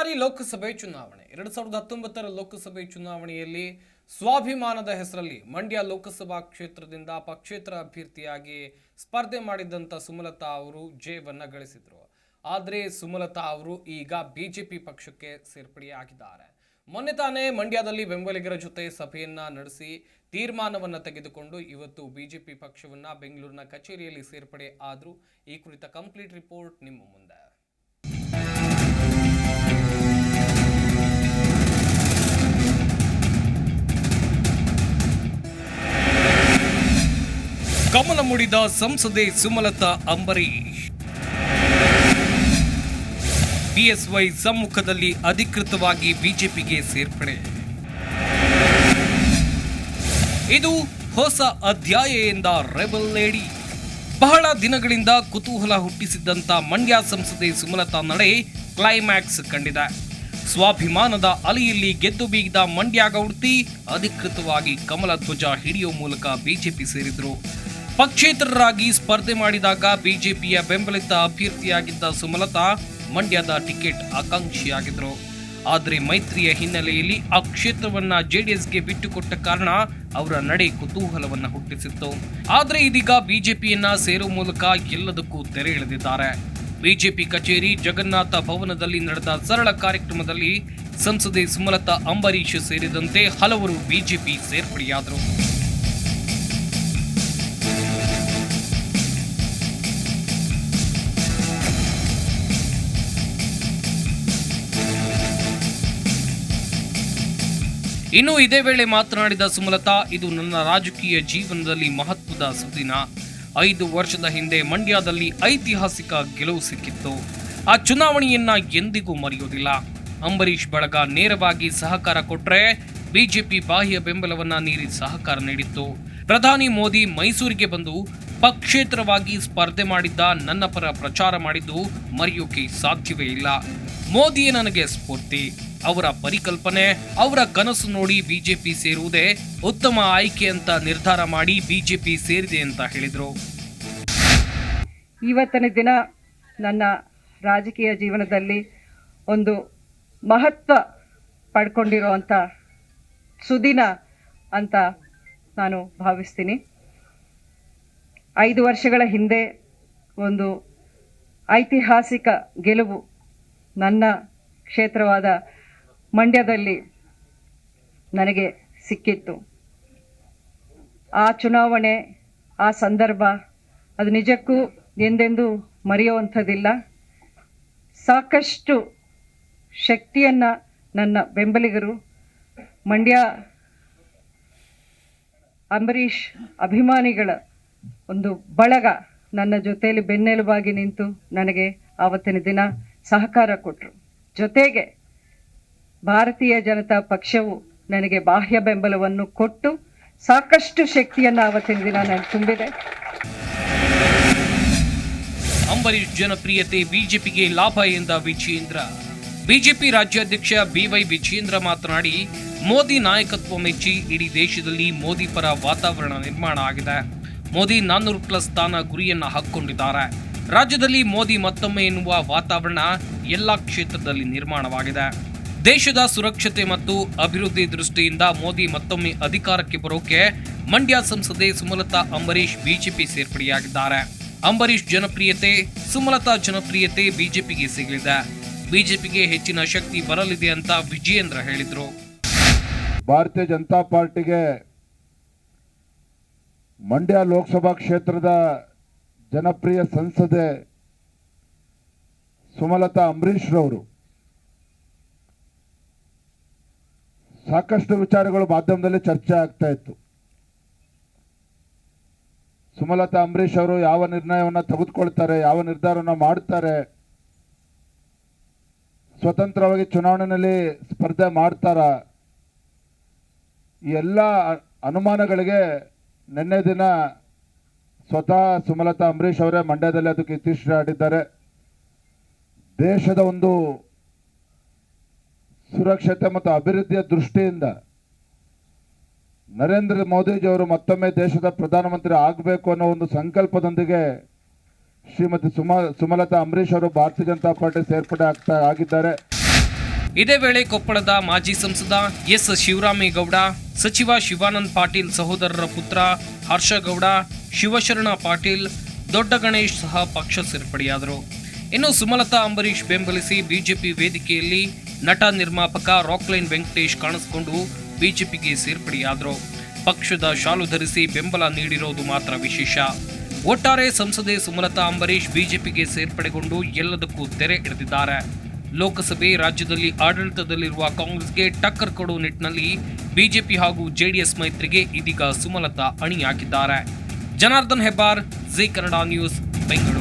ಬಾರಿ ಲೋಕಸಭೆ ಚುನಾವಣೆ. ಎರಡು ಸಾವಿರದ ಹತ್ತೊಂಬತ್ತರ ಲೋಕಸಭೆ ಚುನಾವಣೆಯಲ್ಲಿ ಸ್ವಾಭಿಮಾನದ ಹೆಸರಲ್ಲಿ ಮಂಡ್ಯ ಲೋಕಸಭಾ ಕ್ಷೇತ್ರದಿಂದ ಪಕ್ಷೇತರ ಅಭ್ಯರ್ಥಿಯಾಗಿ ಸ್ಪರ್ಧೆ ಮಾಡಿದ್ದಂಥ ಸುಮಲತಾ ಅವರು ಜಯವನ್ನು ಗಳಿಸಿದರು. ಆದರೆ ಸುಮಲತಾ ಅವರು ಈಗ ಬಿಜೆಪಿ ಪಕ್ಷಕ್ಕೆ ಸೇರ್ಪಡೆಯಾಗಿದ್ದಾರೆ. ಮೊನ್ನೆ ತಾನೇ ಮಂಡ್ಯದಲ್ಲಿ ಬೆಂಬಲಿಗರ ಜೊತೆ ಸಭೆಯನ್ನ ನಡೆಸಿ ತೀರ್ಮಾನವನ್ನ ತೆಗೆದುಕೊಂಡು ಇವತ್ತು ಬಿಜೆಪಿ ಪಕ್ಷವನ್ನ ಬೆಂಗಳೂರಿನ ಕಚೇರಿಯಲ್ಲಿ ಸೇರ್ಪಡೆ ಆದರೂ. ಈ ಕುರಿತ ಕಂಪ್ಲೀಟ್ ರಿಪೋರ್ಟ್ ನಿಮ್ಮ ಮುಂದೆ. ಮುಡಿದ ಸಂಸದೆ ಸುಮಲತಾ ಅಂಬರೀಶ್ ಬಿಎಸ್ವೈ ಸಮ್ಮುಖದಲ್ಲಿ ಅಧಿಕೃತವಾಗಿ ಬಿಜೆಪಿಗೆ ಸೇರ್ಪಡೆ. ಇದು ಹೊಸ ಅಧ್ಯಾಯ ಎಂದ ರೆಬಲ್ ಲೇಡಿ. ಬಹಳ ದಿನಗಳಿಂದ ಕುತೂಹಲ ಹುಟ್ಟಿಸಿದ್ದಂತ ಮಂಡ್ಯ ಸಂಸದೆ ಸುಮಲತಾ ನಡೆ ಕ್ಲೈಮ್ಯಾಕ್ಸ್ ಕಂಡಿದೆ. ಸ್ವಾಭಿಮಾನದ ಅಲೆಯಲ್ಲಿ ಗೆದ್ದು ಬೀಗಿದ ಮಂಡ್ಯ ಗೌಡ್ತಿ ಅಧಿಕೃತವಾಗಿ ಕಮಲ ಧ್ವಜ ಹಿಡಿಯುವ ಮೂಲಕ ಬಿಜೆಪಿ ಸೇರಿದ್ರು. ಪಕ್ಷೇತರರಾಗಿ ಸ್ಪರ್ಧೆ ಮಾಡಿದಾಗ ಬಿಜೆಪಿಯ ಬೆಂಬಲಿತ ಅಭ್ಯರ್ಥಿಯಾಗಿದ್ದ ಸುಮಲತಾ ಮಂಡ್ಯದ ಟಿಕೆಟ್ ಆಕಾಂಕ್ಷಿಯಾಗಿದ್ದರು. ಆದರೆ ಮೈತ್ರಿಯ ಹಿನ್ನೆಲೆಯಲ್ಲಿ ಆ ಕ್ಷೇತ್ರವನ್ನ ಜೆಡಿಎಸ್ಗೆ ಬಿಟ್ಟುಕೊಟ್ಟ ಕಾರಣ ಅವರ ನಡೆ ಕುತೂಹಲವನ್ನು ಹುಟ್ಟಿಸಿತ್ತು. ಆದರೆ ಇದೀಗ ಬಿಜೆಪಿಯನ್ನ ಸೇರುವ ಮೂಲಕ ಎಲ್ಲದಕ್ಕೂ ತೆರೆ ಎಳೆದಿದ್ದಾರೆ. ಬಿಜೆಪಿ ಕಚೇರಿ ಜಗನ್ನಾಥ ಭವನದಲ್ಲಿ ನಡೆದ ಸರಳ ಕಾರ್ಯಕ್ರಮದಲ್ಲಿ ಸಂಸದೆ ಸುಮಲತಾ ಅಂಬರೀಶ್ ಸೇರಿದಂತೆ ಹಲವರು ಬಿಜೆಪಿ ಸೇರ್ಪಡೆಯಾದರು. ಇನ್ನು ಇದೇ ವೇಳೆ ಮಾತನಾಡಿದ ಸುಮಲತಾ, ಇದು ನನ್ನ ರಾಜಕೀಯ ಜೀವನದಲ್ಲಿ ಮಹತ್ವದ ಸುದಿನ. ಐದು ವರ್ಷದ ಹಿಂದೆ ಮಂಡ್ಯದಲ್ಲಿ ಐತಿಹಾಸಿಕ ಗೆಲುವು ಸಿಕ್ಕಿತ್ತು. ಆ ಚುನಾವಣೆಯನ್ನ ಎಂದಿಗೂ ಮರೆಯೋದಿಲ್ಲ ಅಂಬರೀಷ್ ಬಳಗ ನೇರವಾಗಿ ಸಹಕಾರ ಕೊಟ್ಟರೆ ಬಿಜೆಪಿ ಬಾಹ್ಯ ಬೆಂಬಲವನ್ನ ನೀಡಿ ಸಹಕಾರ ನೀಡಿತ್ತು. ಪ್ರಧಾನಿ ಮೋದಿ ಮೈಸೂರಿಗೆ ಬಂದು ಪಕ್ಷೇತರವಾಗಿ ಸ್ಪರ್ಧೆ ಮಾಡಿದ್ದ ನನ್ನ ಪರ ಪ್ರಚಾರ ಮಾಡಿದ್ದು ಮರೆಯೋಕೆ ಸಾಧ್ಯವೇ ಇಲ್ಲ. ಮೋದಿಯೇ ನನಗೆ ಸ್ಫೂರ್ತಿ. ಅವರ ಪರಿಕಲ್ಪನೆ, ಅವರ ಕನಸು ನೋಡಿ ಬಿಜೆಪಿ ಸೇರುವುದೇ ಉತ್ತಮ ಆಯ್ಕೆ ಅಂತ ನಿರ್ಧಾರ ಮಾಡಿ ಬಿಜೆಪಿ ಸೇರಿದೆ ಅಂತ ಹೇಳಿದರು. ಇವತ್ತಿನ ದಿನ ನನ್ನ ರಾಜಕೀಯ ಜೀವನದಲ್ಲಿ ಒಂದು ಮಹತ್ವ ಪಡ್ಕೊಂಡಿರುವಂಥ ಸುದಿನ ಅಂತ ನಾನು ಭಾವಿಸ್ತೀನಿ. ಐದು ವರ್ಷಗಳ ಹಿಂದೆ ಒಂದು ಐತಿಹಾಸಿಕ ಗೆಲುವು ನನ್ನ ಕ್ಷೇತ್ರವಾದ ಮಂಡ್ಯದಲ್ಲಿ ನನಗೆ ಸಿಕ್ಕಿತ್ತು. ಆ ಚುನಾವಣೆ, ಆ ಸಂದರ್ಭ ಅದು ನಿಜಕ್ಕೂ ಎಂದೆಂದೂ ಮರೆಯುವಂಥದ್ದಿಲ್ಲ. ಸಾಕಷ್ಟು ಶಕ್ತಿಯನ್ನು ನನ್ನ ಬೆಂಬಲಿಗರು, ಮಂಡ್ಯ ಅಂಬರೀಷ್ ಅಭಿಮಾನಿಗಳ ಒಂದು ಬಳಗ ನನ್ನ ಜೊತೆಯಲ್ಲಿ ಬೆನ್ನೆಲುಬಾಗಿ ನಿಂತು ನನಗೆ ಆವತ್ತಿನ ದಿನ ಸಹಕಾರ ಕೊಟ್ಟರು ಜೊತೆಗೆ ಭಾರತೀಯ ಜನತಾ ಪಕ್ಷವು ನನಗೆ ಬಾಹ್ಯ ಬೆಂಬಲವನ್ನು ಕೊಟ್ಟು ಸಾಕಷ್ಟು ಶಕ್ತಿಯನ್ನು ಅವತ್ತಿನ ದಿನ ನನಗೆ ತುಂಬಿದೆ. ಅಂಬರೀಷ್ ಜನಪ್ರಿಯತೆ ಬಿಜೆಪಿಗೆ ಲಾಭ ಎಂದ ವಿಜಯೇಂದ್ರ. ಬಿಜೆಪಿ ರಾಜ್ಯಾಧ್ಯಕ್ಷ ಬಿವೈ ವಿಜಯೇಂದ್ರ ಮಾತನಾಡಿ, ಮೋದಿ ನಾಯಕತ್ವ ಮೆಚ್ಚಿ ಇಡೀ ದೇಶದಲ್ಲಿ ಮೋದಿ ಪರ ವಾತಾವರಣ ನಿರ್ಮಾಣ ಆಗಿದೆ. ಮೋದಿ ನಾನ್ನೂರು ಪ್ಲಸ್ ಸ್ಥಾನ ಗುರಿಯನ್ನು ಹಾಕಿಕೊಂಡಿದ್ದಾರೆ. ರಾಜ್ಯದಲ್ಲಿ ಮೋದಿ ಮತ್ತೊಮ್ಮೆ ಎನ್ನುವ ವಾತಾವರಣ ಎಲ್ಲ ಕ್ಷೇತ್ರದಲ್ಲಿ ನಿರ್ಮಾಣವಾಗಿದೆ. ದೇಶದ ಸುರಕ್ಷತೆ ಮತ್ತು ಅಭಿವೃದ್ಧಿ ದೃಷ್ಟಿಯಿಂದ ಮೋದಿ ಮತ್ತೊಮ್ಮೆ ಅಧಿಕಾರಕ್ಕೆ ಬರೋಕೆ ಮಂಡ್ಯ ಸಂಸದೆ ಸುಮಲತಾ ಅಂಬರೀಷ್ ಬಿಜೆಪಿ ಸೇರ್ಪಡೆಯಾಗಿದ್ದಾರೆ. ಅಂಬರೀಷ್ ಜನಪ್ರಿಯತೆ, ಸುಮಲತಾ ಜನಪ್ರಿಯತೆ ಬಿಜೆಪಿಗೆ ಸಿಗಲಿದೆ. ಬಿಜೆಪಿಗೆ ಹೆಚ್ಚಿನ ಶಕ್ತಿ ಬರಲಿದೆ ಅಂತ ವಿಜಯೇಂದ್ರ ಹೇಳಿದರು. ಭಾರತೀಯ ಜನತಾ ಪಾರ್ಟಿಗೆ ಮಂಡ್ಯ ಲೋಕಸಭಾ ಕ್ಷೇತ್ರದ ಜನಪ್ರಿಯ ಸಂಸದೆ ಸುಮಲತಾ ಅಂಬರೀಶ್ರವರು ಸಾಕಷ್ಟು ವಿಚಾರಗಳು ಮಾಧ್ಯಮದಲ್ಲಿ ಚರ್ಚೆ ಆಗ್ತಾ ಇತ್ತು. ಸುಮಲತಾ ಅಂಬರೀಶ್ ಅವರು ಯಾವ ನಿರ್ಣಯವನ್ನು ತೆಗೆದುಕೊಳ್ತಾರೆ, ಯಾವ ನಿರ್ಧಾರವನ್ನು ಮಾಡ್ತಾರೆ, ಸ್ವತಂತ್ರವಾಗಿ ಚುನಾವಣೆಯಲ್ಲಿ ಸ್ಪರ್ಧೆ ಮಾಡ್ತಾರಾ, ಈ ಎಲ್ಲ ಅನುಮಾನಗಳಿಗೆ ನಿನ್ನೆ ದಿನ ಸ್ವತಃ ಸುಮಲತಾ ಅಂಬರೀಶ್ ಅವರೇ ಮಂಡ್ಯದಲ್ಲಿ ಅದಕ್ಕೆ ಇತಿಶ್ರೀ ಆಡಿದ್ದಾರೆ ದೇಶದ ಒಂದು ಸುರಕ್ಷತೆ ಮತ್ತು ಅಭಿವೃದ್ಧಿಯ ದೃಷ್ಟಿಯಿಂದ ನರೇಂದ್ರ ಮೋದಿಜಿಯವರು ಮತ್ತೊಮ್ಮೆ ದೇಶದ ಪ್ರಧಾನಮಂತ್ರಿ ಆಗಬೇಕು ಅನ್ನೋ ಒಂದು ಸಂಕಲ್ಪದೊಂದಿಗೆ ಶ್ರೀಮತಿ ಸುಮ, ಸುಮಲತಾ ಅಂಬರೀಶ್ ಅವರು ಭಾರತೀಯ ಜನತಾ ಪಾರ್ಟಿ ಸೇರ್ಪಡೆ ಆಗ್ತಾ ಆಗಿದ್ದಾರೆ. ಇದೇ ವೇಳೆ ಕೊಪ್ಪಳದ ಮಾಜಿ ಸಂಸದ ಎಸ್ ಶಿವರಾಮೇಗೌಡ, ಸಚಿವ ಶಿವಾನಂದ ಪಾಟೀಲ್ ಸಹೋದರರ ಪುತ್ರ ಹರ್ಷಗೌಡ, ಶಿವಶರಣ ಪಾಟೀಲ್, ದೊಡ್ಡ ಗಣೇಶ್ ಸಹ ಪಕ್ಷ ಸೇರ್ಪಡೆಯಾದರು. ಇನ್ನು ಸುಮಲತಾ ಅಂಬರೀಶ್ ಬೆಂಬಲಿಸಿ ಬಿಜೆಪಿ ವೇದಿಕೆಯಲ್ಲಿ ನಟ ನಿರ್ಮಾಪಕ ರಾಕ್ಲೈನ್ ವೆಂಕಟೇಶ್ ಕಾಣಿಸಿಕೊಂಡು ಬಿಜೆಪಿಗೆ ಸೇರ್ಪಡೆಯಾದರು. ಪಕ್ಷದ ಶಾಲು ಧರಿಸಿ ಬೆಂಬಲ ನೀಡಿರೋದು ಮಾತ್ರ ವಿಶೇಷ. ಒಟ್ಟಾರೆ ಸಂಸದೆ ಸುಮಲತಾ ಅಂಬರೀಶ್ ಬಿಜೆಪಿಗೆ ಸೇರ್ಪಡೆಗೊಂಡು ಎಲ್ಲದಕ್ಕೂ ತೆರೆ ಎಳೆದಿದ್ದಾರೆ. ಲೋಕಸಭೆ ರಾಜ್ಯದಲ್ಲಿ ಆಡಳಿತದಲ್ಲಿರುವ ಕಾಂಗ್ರೆಸ್ಗೆ ಟಕ್ಕರ್ ಕೊಡುವ ನಿಟ್ಟಿನಲ್ಲಿ ಬಿಜೆಪಿ ಹಾಗೂ ಜೆಡಿಎಸ್ ಮೈತ್ರಿಗೆ ಇದೀಗ Sumalatha ಅಣಿಯಾಗಿದ್ದಾರೆ. Janardhan Hebbar, Zee Kannada news, Bengaluru.